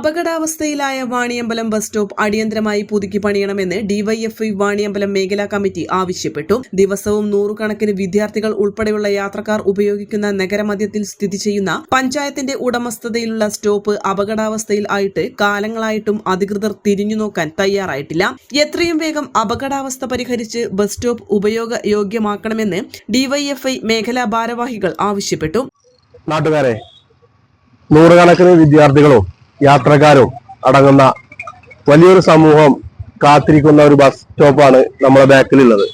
അപകടാവസ്ഥയിലായ Vaniyambalam bus stop അടിയന്തരമായി പുതുക്കി പണിയണമെന്ന് DYFI Vaniyambalam മേഖലാ കമ്മിറ്റി ആവശ്യപ്പെട്ടു. ദിവസവും നൂറുകണക്കിന് വിദ്യാർത്ഥികൾ ഉൾപ്പെടെയുള്ള യാത്രക്കാർ ഉപയോഗിക്കുന്ന നഗരമധ്യത്തിൽ സ്ഥിതി ചെയ്യുന്ന പഞ്ചായത്തിന്റെ ഉടമസ്ഥതയിലുള്ള സ്റ്റോപ്പ് അപകടാവസ്ഥയിൽ ആയിട്ട് കാലങ്ങളായിട്ടും അധികൃതർ തിരിഞ്ഞു നോക്കാൻ തയ്യാറായിട്ടില്ല. എത്രയും വേഗം അപകടാവസ്ഥ പരിഹരിച്ച് ബസ് സ്റ്റോപ്പ് ഉപയോഗയോഗ്യമാക്കണമെന്ന് ഡിവൈഎഫ്ഐ മേഖലാ ഭാരവാഹികൾ ആവശ്യപ്പെട്ടു. നാട്ടുകാരെ നൂറുകണക്കിന് വിദ്യാർത്ഥികളും യാത്രക്കാരും അടങ്ങുന്ന വലിയൊരു സമൂഹം കാത്തിരിക്കുന്ന ഒരു ബസ് സ്റ്റോപ്പാണ് നമ്മുടെ ബാക്കിലുള്ളത്.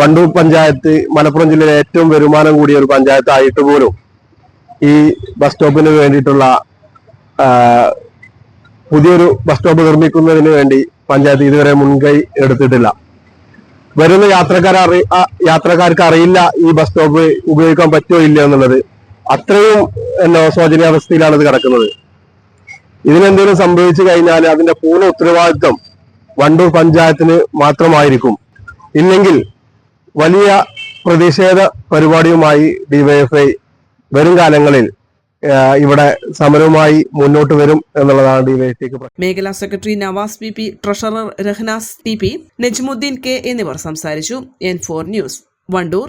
വണ്ടൂർ പഞ്ചായത്ത് മലപ്പുറം ജില്ലയിലെ ഏറ്റവും വരുമാനം കൂടിയ ഒരു പഞ്ചായത്തായിട്ട് പോലും ഈ ബസ് സ്റ്റോപ്പിന് വേണ്ടിയിട്ടുള്ള പുതിയൊരു ബസ് സ്റ്റോപ്പ് നിർമ്മിക്കുന്നതിന് വേണ്ടി പഞ്ചായത്ത് ഇതുവരെ മുൻകൈ എടുത്തിട്ടില്ല. വരുന്ന യാത്രക്കാർ യാത്രക്കാർക്ക് അറിയില്ല ഈ ബസ് സ്റ്റോപ്പ് ഉപയോഗിക്കാൻ പറ്റുമോ ഇല്ല എന്നുള്ളത്. അത്രയും എന്നോ ശോചനീയാവസ്ഥയിലാണ് ഇത് കിടക്കുന്നത്. ഇതിനെന്തെങ്കിലും സംഭവിച്ചു കഴിഞ്ഞാൽ അതിന്റെ പൂർണ ഉത്തരവാദിത്വം വണ്ടൂർ പഞ്ചായത്തിന് മാത്രമായിരിക്കും. ഇല്ലെങ്കിൽ വലിയ പ്രതിഷേധ പരിപാടിയുമായി ഡിവൈഎഫ്ഐ വരും കാലങ്ങളിൽ ഇവിടെ സമരവുമായി മുന്നോട്ട് വരും എന്നുള്ളതാണ് ഡിവൈഎഫ്ഐക്ക് മേഖലാ secretary Navas P P treasurer Rahnas T P Najmudheen K എന്നിവർ സംസാരിച്ചു. N four news Wandoor.